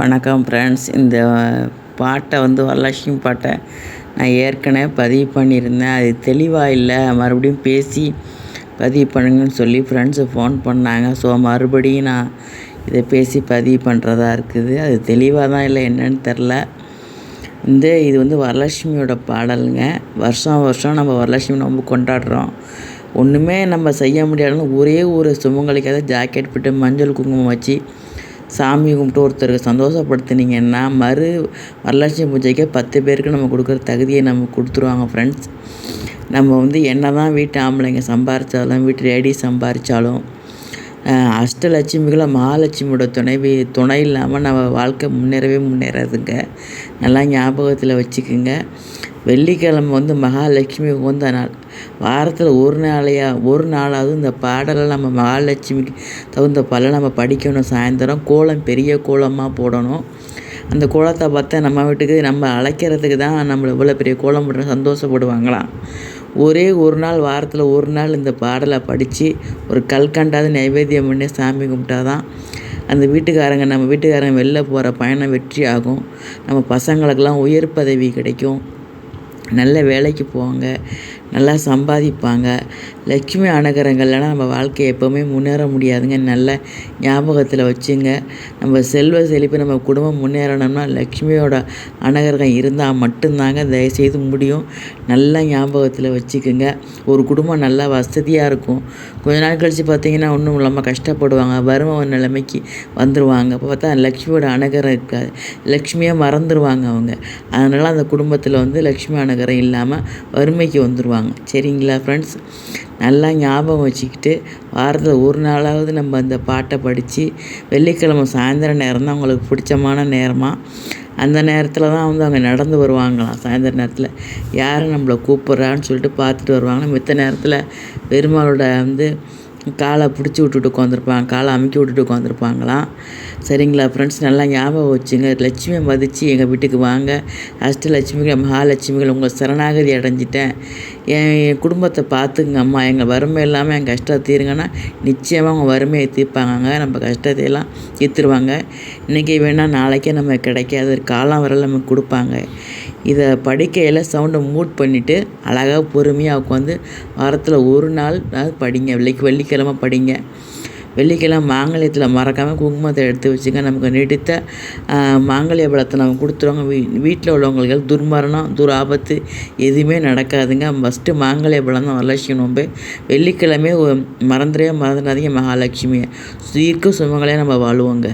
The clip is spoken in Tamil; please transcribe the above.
வணக்கம் ஃப்ரெண்ட்ஸ் இந்த பாட்டை வந்து வரலட்சுமி பாட்டை நான் ஏற்கனவே பதிவு பண்ணியிருந்தேன். அது தெளிவாக இல்லை. மறுபடியும் பேசி பதிவு பண்ணுங்கன்னு சொல்லி ஃப்ரெண்ட்ஸு ஃபோன் பண்ணாங்க. ஸோ மறுபடியும் நான் இதை பேசி பதிவு பண்ணுறதா இருக்குது. அது தெளிவாக தான் இல்லை. என்னன்னு தெரில. இந்த இது வந்து வரலட்சுமியோட பாடலுங்க. வருஷம் வருஷம் நம்ம வரலட்சுமி ரொம்ப கொண்டாடுறோம். ஒன்றுமே நம்ம செய்ய முடியாதுன்னு ஒரே ஒரு சுமங்கலிக்காக ஜாக்கெட் போட்டு மஞ்சள் குங்குமம் வச்சு சாமி கும்பிட்டு ஒருத்தருக்கு சந்தோஷப்படுத்துனீங்கன்னா மறு வரலட்சுமி பூஜைக்கே பத்து பேருக்கு நம்ம கொடுக்குற தகுதியை நம்ம கொடுத்துருவாங்க ஃப்ரெண்ட்ஸ் நம்ம வந்து என்ன தான் வீட்டு ஆம்பளைங்க சம்பாரித்தாலும் வீட்டு லேடி சம்பாரித்தாலும் அஷ்டலட்சுமிகளை மகாலட்சுமியோட துணைவி துணை இல்லாமல் நம்ம வாழ்க்கை முன்னேறவே முன்னேறாதுங்க. நல்லா ஞாபகத்தில் வச்சுக்கோங்க. வெள்ளிக்கிழமை வந்து மகாலட்சுமி உகந்த நாள். வாரத்தில் ஒரு நாளையா ஒரு நாளாவது இந்த பாடலை நம்ம மகாலட்சுமிக்கு தகுந்த பல நம்ம படிக்கணும். சாயந்தரம் கோலம் பெரிய கோலமாக போடணும். அந்த கோலத்தை பார்த்தா நம்ம வீட்டுக்கு நம்ம அழைக்கிறதுக்கு தான் நம்மளை இவ்வளோ பெரிய கோலம் போடுற சந்தோஷப்படுவாங்களாம். ஒரே ஒரு நாள் வாரத்தில் ஒரு நாள் இந்த பாடலை படித்து ஒரு கல்கண்டாவது நைவேத்தியம் பண்ணி சாமி கும்பிட்டா தான் அந்த வீட்டுக்காரங்க நம்ம வீட்டுக்காரங்க வெளில போகிற பயணம் வெற்றி ஆகும். நம்ம பசங்களுக்கெல்லாம் உயர் பதவி கிடைக்கும். நல்ல வேலைக்கு போவாங்க. நல்லா சம்பாதிப்பாங்க. லட்சுமி அனுகிரகங்கள்லாம் நம்ம வாழ்க்கையை எப்போவுமே முன்னேற முடியாதுங்க. நல்ல ஞாபகத்தில் வச்சுங்க. நம்ம செல்வ செழிப்பு நம்ம குடும்பம் முன்னேறணும்னா லக்ஷ்மியோட அனுகிரகம் இருந்தால் மட்டும்தாங்க தயவுசெய்து முடியும். நல்லா ஞாபகத்தில் வச்சுக்கோங்க. ஒரு குடும்பம் நல்லா வசதியாக இருக்கும். கொஞ்ச நாள் கழித்து பார்த்திங்கன்னா ஒன்றும் இல்லாமல் கஷ்டப்படுவாங்க. வறுமை நிலைமைக்கு வந்துடுவாங்க அப்போ பார்த்தா லக்ஷ்மியோட அனுகிரகம் இருக்காது. லக்ஷ்மியாக மறந்துடுவாங்க அவங்க. அதனால் அந்த குடும்பத்தில் வந்து லக்ஷ்மி அனுகிரகம் இல்லாமல் வறுமைக்கு வந்துடுவாங்க சரிங்களா ஃப்ரெண்ட்ஸ் நல்லா ஞாபகம் வச்சுக்கிட்டு வாரத்தில் ஒரு நாளாவது நம்ம அந்த பாட்டை படித்து வெள்ளிக்கிழமை சாயந்தரம் நேரம் தான் அவங்களுக்கு பிடிச்சமான நேரமாக அந்த நேரத்தில் தான் வந்து அவங்க நடந்து வருவாங்களாம் சாயந்தர நேரத்தில். யார் நம்மளை கூப்பிட்றான்னு சொல்லிட்டு பார்த்துட்டு வருவாங்க மித்த நேரத்தில் பெருமாளோட வந்து காலை பிடிச்சி விட்டுட்டு உட்காந்துருப்பாங்க காலை அமுக்கி விட்டுட்டு உட்காந்துருப்பாங்களாம் சரிங்களா ஃப்ரெண்ட்ஸ் நல்லா ஞாபகம் வச்சுங்க. லட்சுமியை மதித்து எங்கள் வீட்டுக்கு வாங்க. அஷ்டலட்சுமிகள் மகாலட்சுமிகள் உங்கள் சரணாகதி அடைஞ்சிட்டேன். என் என் குடும்பத்தை பார்த்துங்க அம்மா. எங்கள் வறுமை இல்லாமல் என் கஷ்டத்தை தீருங்கன்னா நிச்சயமாக அவங்க வறுமையை தீர்ப்பாங்க. நம்ம கஷ்டத்தை எல்லாம் தீர்த்துருவாங்க. இன்றைக்கி வேணால் நாளைக்கே நம்ம கிடைக்காது. காலம் வரல நமக்கு கொடுப்பாங்க. இதை படிக்கையில் சவுண்டை மூட் பண்ணிவிட்டு அழகாக பொறுமையாக உட்காந்து வாரத்தில் ஒரு நாள் படிங்க. வெள்ளிக்கு வெள்ளிக்கிழமை படிங்க. வெள்ளிக்கிழமை மாங்கல்யத்தில் மறக்காமல் குங்குமத்தை எடுத்து வச்சுங்க. நமக்கு நீடித்த மாங்கல்ய பலத்தை நம்ம கொடுத்துருவாங்க. வீ வீட்டில் உள்ளவங்களுக்கு துர்மரணம் துராபத்து எதுவுமே நடக்காதுங்க. ஃபஸ்ட்டு மாங்கல்ய பலம் தான் வரலட்சுமி நோம்பு வெள்ளிக்கிழமை மறந்துடவே மறந்துடாதீங்க மகாலட்சுமியை. சீர்க்க சுமங்களையாக நம்ம வாழுவோங்க.